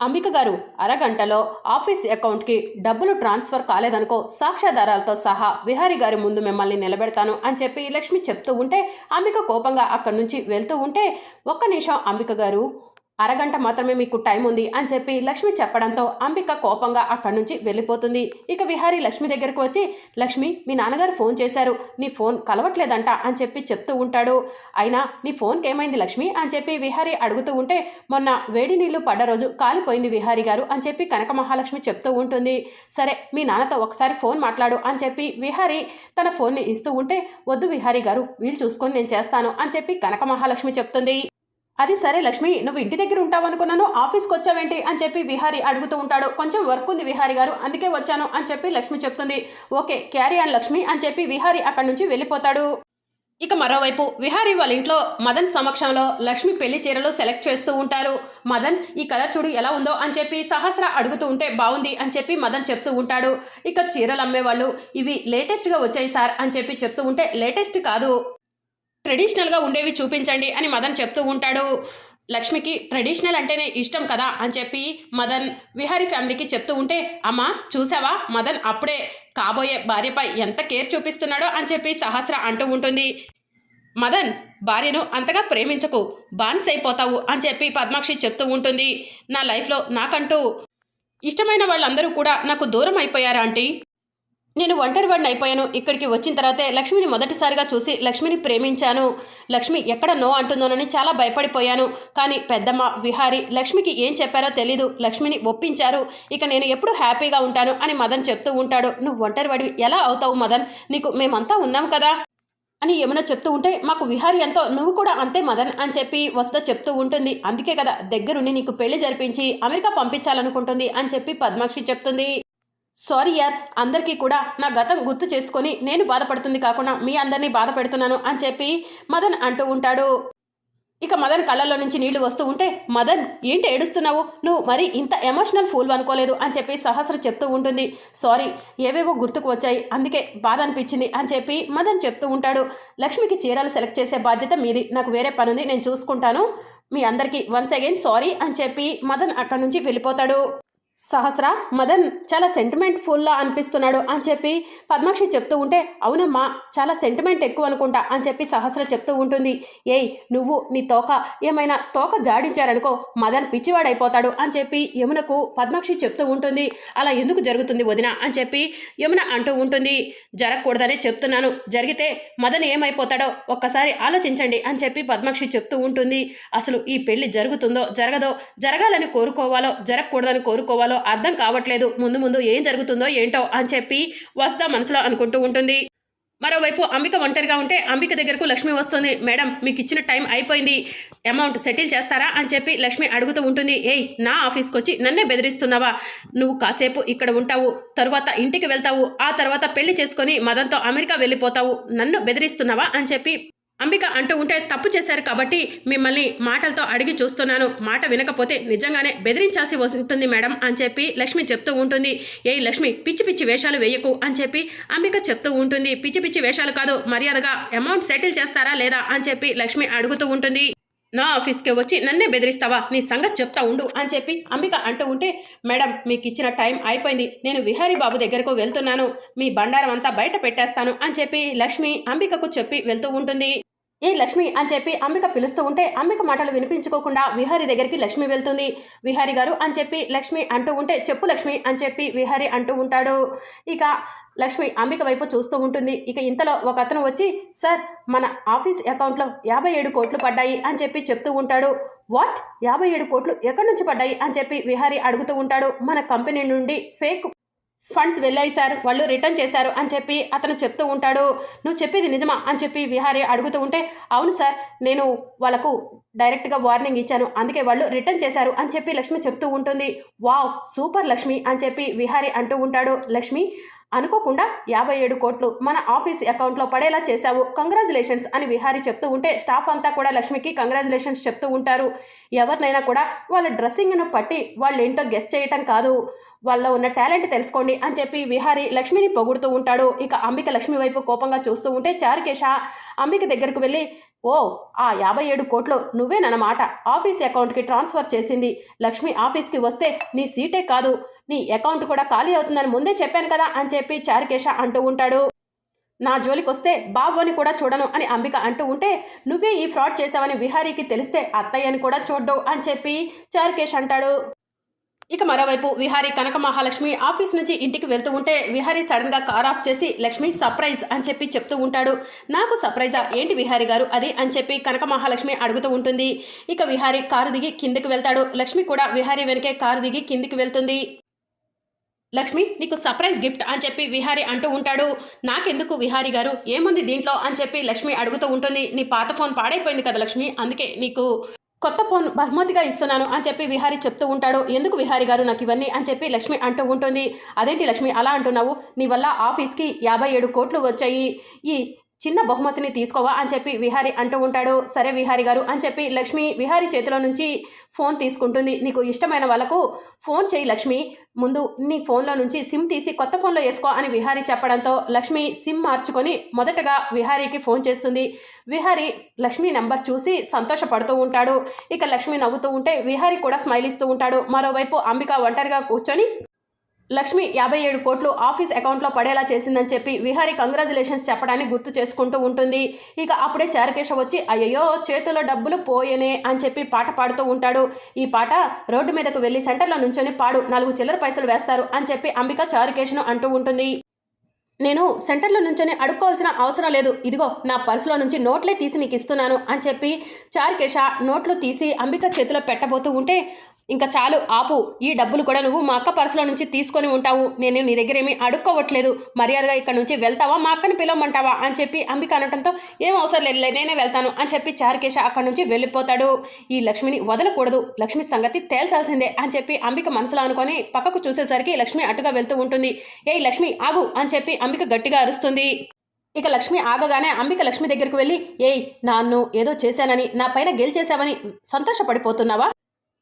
అంబిక గారు అరగంటలో ఆఫీస్ అకౌంట్కి డబ్బులు ట్రాన్స్ఫర్ కాలేదనుకో సాక్ష్యాధారాలతో సహా విహారి గారి ముందు మిమ్మల్ని నిలబెడతాను అని చెప్పి లక్ష్మి చెప్తూ ఉంటే అంబిక కోపంగా అక్కడి నుంచి వెళ్తూ ఉంటే ఒక్క నిమిషం అంబిక గారు అరగంట మాత్రమే మీకు టైం ఉంది అని చెప్పి లక్ష్మి చెప్పడంతో అంబిక కోపంగా అక్కడి నుంచి వెళ్ళిపోతుంది. ఇక విహారి లక్ష్మి దగ్గరకు వచ్చి లక్ష్మి మీ నాన్నగారు ఫోన్ చేశారు. నీ ఫోన్ కలవట్లేదంట అని చెప్పి చెప్తూ ఉంటాడు. అయినా నీ ఫోన్కి ఏమైంది లక్ష్మి? అని చెప్పి విహారి అడుగుతూ ఉంటే మొన్న వేడి నీళ్ళు పడ్డ రోజు కాలిపోయింది విహారి గారు అని చెప్పి కనక మహాలక్ష్మి చెప్తూ ఉంటుంది. సరే మీ నాన్నతో ఒకసారి ఫోన్ మాట్లాడు అని చెప్పి విహారి తన ఫోన్ని ఇస్తూ ఉంటే వద్దు విహారి గారు వీలు చూసుకొని నేను చేస్తాను అని చెప్పి కనక మహాలక్ష్మి చెప్తుంది. అది సరే లక్ష్మి నువ్వు ఇంటి దగ్గర ఉంటావు అనుకున్నాను ఆఫీస్కి వచ్చావేంటి అని చెప్పి విహారి అడుగుతూ ఉంటాడు. కొంచెం వర్క్ ఉంది విహారి గారు అందుకే వచ్చాను అని చెప్పి లక్ష్మి చెప్తుంది. ఓకే క్యారీ అని లక్ష్మి అని చెప్పి విహారి అక్కడి నుంచి వెళ్ళిపోతాడు. ఇక మరోవైపు విహారీ వాళ్ళ ఇంట్లో మదన్ సమక్షంలో లక్ష్మి పెళ్ళి చీరలు సెలెక్ట్ చేస్తూ ఉంటారు. మదన్ ఈ కలర్ చూడు ఎలా ఉందో అని చెప్పి సహస్ర అడుగుతూ ఉంటే బాగుంది అని చెప్పి మదన్ చెప్తూ ఉంటాడు. ఇక చీరలు అమ్మేవాళ్ళు ఇవి లేటెస్ట్గా వచ్చాయి సార్ అని చెప్పి చెప్తూ ఉంటే లేటెస్ట్ కాదు. ట్రెడిషనల్గా ఉండేవి చూపించండి అని మదన్ చెప్తూ ఉంటాడు. లక్ష్మికి ట్రెడిషనల్ అంటేనే ఇష్టం కదా అని చెప్పి మదన్ విహారీ ఫ్యామిలీకి చెప్తూ ఉంటే అమ్మా చూసావా? మదన్ అప్పుడే కాబోయే భార్యపై ఎంత కేర్ చూపిస్తున్నాడో అని చెప్పి సహస్ర అంటూ ఉంటుంది. మదన్ భార్యను అంతగా ప్రేమించకు బానిసైపోతావు అని చెప్పి పద్మాక్షి చెప్తూ ఉంటుంది. నా లైఫ్లో నాకంటూ ఇష్టమైన వాళ్ళందరూ కూడా నాకు దూరం అయిపోయారా ఆంటీ? నేను ఒంటరి వాడిని అయిపోయాను. ఇక్కడికి వచ్చిన తర్వాతే లక్ష్మిని మొదటిసారిగా చూసి లక్ష్మిని ప్రేమించాను. లక్ష్మి ఎక్కడ నో అంటుందోనని చాలా భయపడిపోయాను. కానీ పెద్దమ్మ విహారి లక్ష్మికి ఏం చెప్పారో తెలీదు. లక్ష్మిని ఒప్పించారు. ఇక నేను ఎప్పుడు హ్యాపీగా ఉంటాను అని మదన్ చెప్తూ ఉంటాడు. నువ్వు ఒంటరి ఎలా అవుతావు మదన్? నీకు మేమంతా ఉన్నాం కదా? అని ఏమైనా చెప్తూ ఉంటే మాకు విహారి ఎంతో నువ్వు కూడా అంతే మదన్ అని చెప్పి వస్తా చెప్తూ ఉంటుంది. అందుకే కదా దగ్గరుండి నీకు పెళ్ళి జరిపించి అమెరికా పంపించాలనుకుంటుంది అని చెప్పి పద్మాక్షి చెప్తుంది. సారీ యార్ అందరికీ కూడా నా గతం గుర్తు చేసుకొని నేను బాధపడుతుంది కాకుండా మీ అందరినీ బాధ పెడుతున్నాను అని చెప్పి మదన్ అంటూ ఉంటాడు. ఇక మదన్ కళ్ళల్లో నుంచి నీళ్ళు వస్తూ ఉంటే మదన్ ఏంటి ఏడుస్తున్నావు? నువ్వు మరి ఇంత ఎమోషనల్ ఫూల్ అనుకోలేదు అని చెప్పి సహస్ర చెప్తూ ఉంటుంది. సారీ ఏవేవో గుర్తుకు వచ్చాయి అందుకే బాధ అనిపించింది అని చెప్పి మదన్ చెప్తూ ఉంటాడు. లక్ష్మికి చీరలు సెలెక్ట్ చేసే బాధ్యత మీది నాకు వేరే పని ఉంది నేను చూసుకుంటాను. మీ అందరికీ వన్స్ అగైన్ సారీ అని చెప్పి మదన్ అక్కడి నుంచి వెళ్ళిపోతాడు. సహస్ర మదన్ చాలా సెంటిమెంట్ ఫుల్లా అనిపిస్తున్నాడు అని చెప్పి పద్మాక్షి చెప్తూ ఉంటే అవునమ్మా చాలా సెంటిమెంట్ ఎక్కువ అనుకుంటా అని చెప్పి సహస్ర చెప్తూ ఉంటుంది. ఏయ్ నువ్వు నీ తోక ఏమైనా తోక జాడించారనుకో మదన్ పిచ్చివాడైపోతాడు అని చెప్పి యమునకు పద్మాక్షి చెప్తూ ఉంటుంది. అలా ఎందుకు జరుగుతుంది వదిన అని చెప్పి యమున అంటూ ఉంటుంది. జరగకూడదనే చెప్తున్నాను. జరిగితే మదన్ ఏమైపోతాడో ఒక్కసారి ఆలోచించండి అని చెప్పి పద్మాక్షి చెప్తూ ఉంటుంది. అసలు ఈ పెళ్ళి జరుగుతుందో జరగదో జరగాలని కోరుకోవాలో జరగకూడదని కోరుకోవాలో అర్థం కావట్లేదు. ముందు ముందు ఏం జరుగుతుందో ఏంటో అని చెప్పి వస్తా మనసులో అనుకుంటూ ఉంటుంది. మరోవైపు అంబిక ఒంటరిగా ఉంటే అంబిక దగ్గరకు లక్ష్మి వస్తుంది. మేడం మీకు ఇచ్చిన టైం అయిపోయింది. అమౌంట్ సెటిల్ చేస్తారా? అని చెప్పి లక్ష్మి అడుగుతూ ఉంటుంది. ఏయ్ నా ఆఫీస్కి వచ్చి నన్నే బెదిరిస్తున్నావా? నువ్వు కాసేపు ఇక్కడ ఉంటావు. తర్వాత ఇంటికి వెళ్తావు. ఆ తర్వాత పెళ్ళి చేసుకొని మదంతో అమెరికా వెళ్ళిపోతావు. నన్ను బెదిరిస్తున్నావా? అని చెప్పి అంబిక అంటూ ఉంటే తప్పు చేశారు కాబట్టి మిమ్మల్ని మాటలతో అడిగి చూస్తున్నాను. మాట వినకపోతే నిజంగానే బెదిరించాల్సి వస్తుంది మేడం అని చెప్పి లక్ష్మి చెప్తూ ఉంటుంది. ఏ లక్ష్మి పిచ్చి పిచ్చి వేషాలు వేయకు అని చెప్పి అంబిక చెప్తూ ఉంటుంది. పిచ్చి పిచ్చి వేషాలు కాదు మర్యాదగా అమౌంట్ సెటిల్ చేస్తారా లేదా అని చెప్పి లక్ష్మి అడుగుతూ ఉంటుంది. నా ఆఫీస్కి వచ్చి నన్నే బెదిరిస్తావా? నీ సంగతి చెప్తా ఉండు అని చెప్పి అంబిక అంటూ ఉంటే మేడం మీకు ఇచ్చిన టైం అయిపోయింది. నేను విహారీ బాబు దగ్గరకు వెళ్తున్నాను. మీ బండారం అంతా బయట పెట్టేస్తాను అని చెప్పి లక్ష్మి అంబికకు చెప్పి వెళ్తూ ఉంటుంది. ఏ లక్ష్మి అని చెప్పి అంబిక పిలుస్తూ ఉంటే అంబిక మాటలు వినిపించుకోకుండా విహారి దగ్గరికి లక్ష్మి వెళ్తుంది. విహారి గారు అని చెప్పి లక్ష్మి అంటూ ఉంటే చెప్పు లక్ష్మి అని చెప్పి విహారి అంటూ ఉంటాడు. ఇక లక్ష్మి అంబిక వైపు చూస్తూ ఉంటుంది. ఇక ఇంతలో ఒక అతను వచ్చి సార్ మన ఆఫీస్ అకౌంట్లో యాభై ఏడు కోట్లు పడ్డాయి అని చెప్పి చెప్తూ ఉంటాడు. వాట్? యాభై ఏడు కోట్లు ఎక్కడి నుంచి పడ్డాయి? అని చెప్పి విహారి అడుగుతూ ఉంటాడు. మన కంపెనీ నుండి ఫేక్ ఫండ్స్ వెళ్ళాయి సార్ వాళ్ళు రిటర్న్ చేశారు అని చెప్పి అతను చెప్తూ ఉంటాడు. నువ్వు చెప్పేది నిజమా అని చెప్పి విహారీ అడుగుతూ ఉంటే అవును సార్ నేను వాళ్ళకు డైరెక్ట్గా వార్నింగ్ ఇచ్చాను. అందుకే వాళ్ళు రిటర్న్ చేశారు అని చెప్పి లక్ష్మి చెప్తూ ఉంటుంది. వావ్ సూపర్ లక్ష్మి అని చెప్పి విహారీ అంటూ ఉంటాడు. లక్ష్మి అనుకోకుండా యాభై ఏడు కోట్లు మన ఆఫీస్ అకౌంట్లో పడేలా చేశావు. కంగ్రాచులేషన్స్ అని విహారీ చెప్తూ ఉంటే స్టాఫ్ అంతా కూడా లక్ష్మికి కంగ్రాచులేషన్స్ చెప్తూ ఉంటారు. ఎవరినైనా కూడా వాళ్ళ డ్రెస్సింగ్ను పట్టి వాళ్ళు ఏంటో గెస్ట్ చేయటం కాదు. వాళ్ళ ఉన్న టాలెంట్ తెలుసుకోండి అని చెప్పి విహారి లక్ష్మిని పొగుడుతూ ఉంటాడు. ఇక అంబిక లక్ష్మి వైపు కోపంగా చూస్తూ ఉంటే చారుకేశ అంబిక దగ్గరకు వెళ్ళి ఓ ఆ యాభై ఏడు కోట్లు నువ్వేనన్నమాట ఆఫీస్ అకౌంట్కి ట్రాన్స్ఫర్ చేసింది. లక్ష్మి ఆఫీస్కి వస్తే నీ సీటే కాదు. నీ అకౌంట్ కూడా ఖాళీ అవుతుందని ముందే చెప్పాను కదా అని చెప్పి చారుకేశ అంటూ ఉంటాడు. నా జోలికి వస్తే బాబోని కూడా చూడను అని అంబిక అంటూ ఉంటే నువ్వే ఈ ఫ్రాడ్ చేశావని విహారీకి తెలిస్తే అత్తయ్యని కూడా చూడ్డవు అని చెప్పి చారుకేష్ అంటాడు. ఇక మరోవైపు విహారీ కనక మహాలక్ష్మి ఆఫీస్ నుంచి ఇంటికి వెళ్తూ ఉంటే విహారీ సడన్గా కార్ ఆఫ్ చేసి లక్ష్మి సర్ప్రైజ్ అని చెప్పి చెప్తూ ఉంటాడు. నాకు సర్ప్రైజా? ఏంటి విహారీ గారు? అది అని చెప్పి కనక మహాలక్ష్మి అడుగుతూ ఉంటుంది. ఇక విహారీ కారు దిగి కిందికి వెళ్తాడు. లక్ష్మి కూడా విహారీ వెనకే కారు దిగి కిందికి వెళ్తుంది. లక్ష్మి నీకు సర్ప్రైజ్ గిఫ్ట్ అని చెప్పి విహారీ అంటూ ఉంటాడు. నాకెందుకు విహారీ గారు? ఏముంది దీంట్లో? అని చెప్పి లక్ష్మి అడుగుతూ ఉంటుంది. నీ పాత ఫోన్ పాడైపోయింది కదా లక్ష్మి అందుకే నీకు కొత్త ఫోన్ బహుమతిగా ఇస్తున్నాను అని చెప్పి విహారి చెప్తూ ఉంటాడు. ఎందుకు విహారి గారు నాకు ఇవన్నీ అని చెప్పి లక్ష్మి అంటూ ఉంటుంది. అదేంటి లక్ష్మి అలా అంటున్నావు? నీ వల్ల ఆఫీస్కి యాభై ఏడు కోట్లు వచ్చాయి. ఈ చిన్న బహుమతిని తీసుకోవా అని చెప్పి విహారీ అంటూ ఉంటాడు. సరే విహారీ గారు అని చెప్పి లక్ష్మి విహారీ చేతిలో నుంచి ఫోన్ తీసుకుంటుంది. నీకు ఇష్టమైన వాళ్ళకు ఫోన్ చేయి లక్ష్మి. ముందు నీ ఫోన్లో నుంచి సిమ్ తీసి కొత్త ఫోన్లో వేసుకో అని విహారీ చెప్పడంతో లక్ష్మి సిమ్ మార్చుకొని మొదటగా విహారీకి ఫోన్ చేస్తుంది. విహారీ లక్ష్మి నెంబర్ చూసి సంతోషపడుతూ ఉంటాడు. ఇక లక్ష్మి నవ్వుతూ ఉంటే విహారీ కూడా స్మైల్ ఇస్తూ ఉంటాడు. మరోవైపు అంబిక ఒంటరిగా కూర్చొని లక్ష్మి యాభై ఏడు కోట్లు ఆఫీస్ అకౌంట్లో పడేలా చేసిందని చెప్పి విహారీ కంగ్రాచులేషన్స్ చెప్పడానికి గుర్తు చేసుకుంటూ ఉంటుంది. ఇక అప్పుడే చారకేశ వచ్చి అయ్యయ్యో చేతిలో డబ్బులు పోయేనే అని చెప్పి పాట పాడుతూ ఉంటాడు. ఈ పాట రోడ్డు మీదకు వెళ్ళి సెంటర్లో నుంచొని పాడు నాలుగు చిల్లర పైసలు వేస్తారు అని చెప్పి అంబిక చారుకేశను అంటూ ఉంటుంది. నేను సెంటర్లో నుంచొని అడుక్కోవాల్సిన అవసరం లేదు. ఇదిగో నా పర్సులో నుంచి నోట్లే తీసి నీకు ఇస్తున్నాను అని చెప్పి చారుకేశ నోట్లు తీసి అంబిక చేతిలో పెట్టబోతూ ఉంటే ఇంకా చాలు ఆపు. ఈ డబ్బులు కూడా నువ్వు మా అక్క పర్సులో నుంచి తీసుకొని ఉంటావు. నేను నీ దగ్గరేమీ అడుక్కోవట్లేదు. మర్యాదగా ఇక్కడ నుంచి వెళ్తావా? మా అక్కని పిలవమంటావా? అని చెప్పి అంబిక అనటంతో ఏం అవసరం లేదు నేనే వెళ్తాను. అని చెప్పి చారుకేశ అక్కడి నుంచి వెళ్ళిపోతాడు. ఈ లక్ష్మిని వదలకూడదు. లక్ష్మి సంగతి తేల్చాల్సిందే అని చెప్పి అంబిక మనసులో అనుకొని పక్కకు చూసేసరికి లక్ష్మి అటుగా వెళ్తూ ఉంటుంది. ఏయ్ లక్ష్మి ఆగు. అని చెప్పి అంబిక గట్టిగా అరుస్తుంది. ఇక లక్ష్మి ఆగగానే అంబిక లక్ష్మి దగ్గరికి వెళ్ళి ఏయ్ నాన్ను ఏదో చేశానని నా పైన గెలిచేశావని సంతోషపడిపోతున్నావా?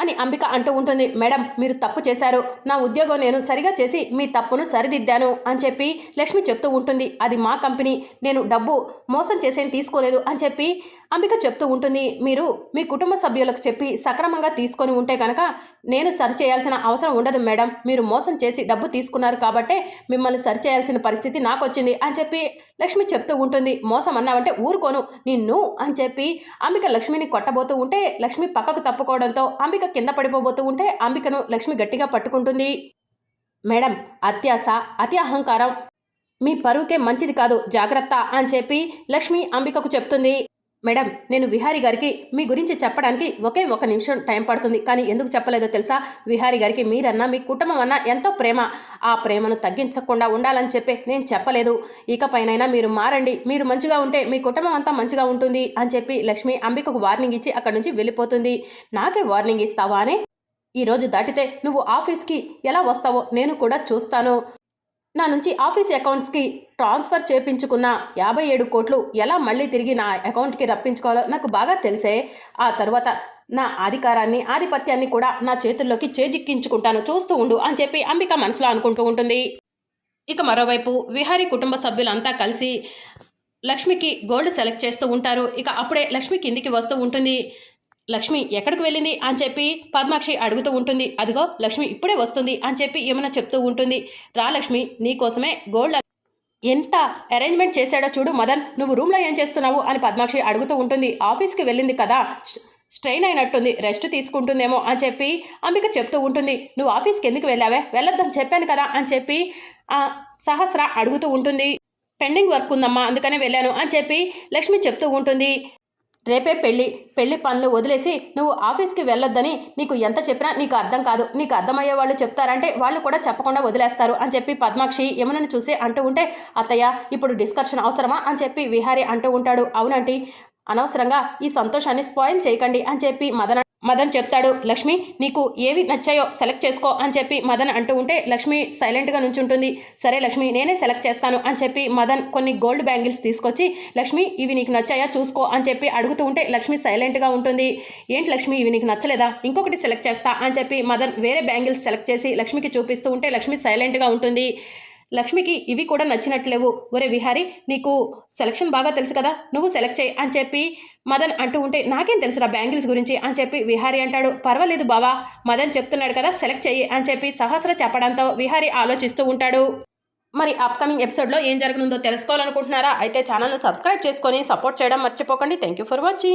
అని అంబిక అంటూ ఉంటుంది. మేడం మీరు తప్పు చేశారు. నా ఉద్యోగం నేను సరిగా చేసి మీ తప్పును సరిదిద్దాను అని చెప్పి లక్ష్మి చెప్తూ ఉంటుంది. అది మా కంపెనీ. నేను డబ్బు మోసం చేసేం తీసుకోలేదు అని చెప్పి అంబిక చెప్తూ ఉంటుంది. మీరు మీ కుటుంబ సభ్యులకు చెప్పి సక్రమంగా తీసుకొని ఉంటే కనుక నేను సరి చేయాల్సిన అవసరం ఉండదు మేడం. మీరు మోసం చేసి డబ్బు తీసుకున్నారు కాబట్టే మిమ్మల్ని సరి చేయాల్సిన పరిస్థితి నాకు వచ్చింది అని చెప్పి లక్ష్మి చెప్తూ ఉంటుంది మోసం అన్నావంటే ఊరుకోను నిన్ను అని చెప్పి అంబిక లక్ష్మిని కొట్టబోతూ ఉంటే లక్ష్మి పక్కకు తప్పుకోవడంతో అంబిక కింద పడిపోబోతూ ఉంటే అంబికను లక్ష్మి గట్టిగా పట్టుకుంటుంది. మేడం అత్యాస అతి అహంకారం మీ పరువుకే మంచిది కాదు జాగ్రత్త అని చెప్పి లక్ష్మి అంబికకు చెప్తుంది. మేడం నేను విహారీ గారికి మీ గురించి చెప్పడానికి ఒకే ఒక నిమిషం టైం పడుతుంది. కానీ ఎందుకు చెప్పలేదో తెలుసా? విహారీ గారికి మీరన్నా మీ కుటుంబం అన్నా ఎంతో ప్రేమ. ఆ ప్రేమను తగ్గించకుండా ఉండాలని చెప్పి నేను చెప్పలేదు. ఇకపైనైనా మీరు మారండి. మీరు మంచిగా ఉంటే మీ కుటుంబం అంతా మంచిగా ఉంటుంది అని చెప్పి లక్ష్మి అంబికకు వార్నింగ్ ఇచ్చి అక్కడి నుంచి వెళ్ళిపోతుంది. నాకే వార్నింగ్ ఇస్తావా అని? ఈరోజు దాటితే నువ్వు ఆఫీస్కి ఎలా వస్తావో నేను కూడా చూస్తాను. నా నుంచి ఆఫీస్ అకౌంట్స్కి ట్రాన్స్ఫర్ చేపించుకున్న యాభై ఏడు కోట్లు ఎలా మళ్ళీ తిరిగి నా అకౌంట్కి రప్పించుకోవాలో నాకు బాగా తెలిసే ఆ తర్వాత నా అధికారాన్ని ఆధిపత్యాన్ని కూడా నా చేతుల్లోకి చేజిక్కించుకుంటాను. చూస్తూ ఉండు అని చెప్పి అంబిక మనసులో అనుకుంటూ ఉంటుంది. ఇక మరోవైపు విహారీ కుటుంబ సభ్యులంతా కలిసి లక్ష్మికి గోల్డ్ సెలెక్ట్ చేస్తూ ఉంటారు. ఇక అప్పుడే లక్ష్మి కిందికి వస్తూ ఉంటుంది. లక్ష్మి ఎక్కడికి వెళ్ళింది అని చెప్పి పద్మాక్షి అడుగుతూ ఉంటుంది. అదిగో లక్ష్మి ఇప్పుడే వస్తుంది అని చెప్పి ఏమైనా చెప్తూ ఉంటుంది. రా లక్ష్మి నీకోసమే గోల్డ్ ఎంత అరేంజ్మెంట్ చేశాడో చూడు మదన్. నువ్వు రూమ్లో ఏం చేస్తున్నావు అని పద్మాక్షి అడుగుతూ ఉంటుంది. ఆఫీస్కి వెళ్ళింది కదా. స్ట్రెయిన్ అయినట్టుంది. రెస్ట్ తీసుకుంటుందేమో అని చెప్పి అంబిక చెప్తూ ఉంటుంది. నువ్వు ఆఫీస్కి ఎందుకు వెళ్ళావే? వెళ్ళొద్దని చెప్పాను కదా అని చెప్పి సహస్ర అడుగుతూ ఉంటుంది. పెండింగ్ వర్క్ ఉందమ్మా అందుకనే వెళ్ళాను అని చెప్పి లక్ష్మి చెప్తూ ఉంటుంది. రేపే పెళ్ళి పెళ్ళి పనులు వదిలేసి నువ్వు ఆఫీస్కి వెళ్ళొద్దని నీకు ఎంత చెప్పినా నీకు అర్థం కాదు. నీకు అర్థమయ్యే వాళ్ళు చెప్తారంటే వాళ్ళు కూడా చెప్పకుండా వదిలేస్తారు అని చెప్పి పద్మాక్షి యమునని చూసి అంటూ ఉంటే అత్తయ్య ఇప్పుడు డిస్కషన్ అవసరమా? అని చెప్పి విహారి అంటూ ఉంటాడు. అవునంటీ అనవసరంగా ఈ సంతోషాన్ని స్పాయిల్ చేయకండి అని చెప్పి మదన మదన్ చెప్తాడు లక్ష్మి నీకు ఏవి నచ్చాయో సెలెక్ట్ చేసుకో అని చెప్పి మదన్ అంటూ ఉంటే లక్ష్మి సైలెంట్గా నుంచుంటుంది. సరే లక్ష్మి నేనే సెలెక్ట్ చేస్తాను అని చెప్పి మదన్ కొన్ని గోల్డ్ బ్యాంగిల్స్ తీసుకొచ్చి లక్ష్మి ఇవి నీకు నచ్చాయా చూసుకో అని చెప్పి అడుగుతూ ఉంటే లక్ష్మి సైలెంట్గా ఉంటుంది. ఏంటి లక్ష్మి ఇవి నీకు నచ్చలేదా? ఇంకొకటి సెలెక్ట్ చేస్తా అని చెప్పి మదన్ వేరే బ్యాంగిల్స్ సెలెక్ట్ చేసి లక్ష్మికి చూపిస్తూ ఉంటే లక్ష్మి సైలెంట్గా ఉంటుంది. లక్ష్మికి ఇవి కూడా నచ్చినట్లేవు. ఒరే విహారి నీకు సెలక్షన్ బాగా తెలుసు కదా నువ్వు సెలెక్ట్ చేయి అని చెప్పి మదన్ అంటూ ఉంటే నాకేం తెలుసురా బ్యాంగిల్స్ గురించి అని చెప్పి విహారి అంటాడు. పర్వాలేదు బావా మదన్ చెప్తున్నాడు కదా సెలెక్ట్ చెయ్యి అని చెప్పి సహస్ర చెప్పడంతో విహారి ఆలోచిస్తూ ఉంటాడు. మరి అప్కమింగ్ ఎపిసోడ్లో ఏం జరగనుందో తెలుసుకోవాలనుకుంటున్నారా? అయితే ఛానల్ను సబ్స్క్రైబ్ చేసుకొని సపోర్ట్ చేయడం మర్చిపోకండి. Thank you for watching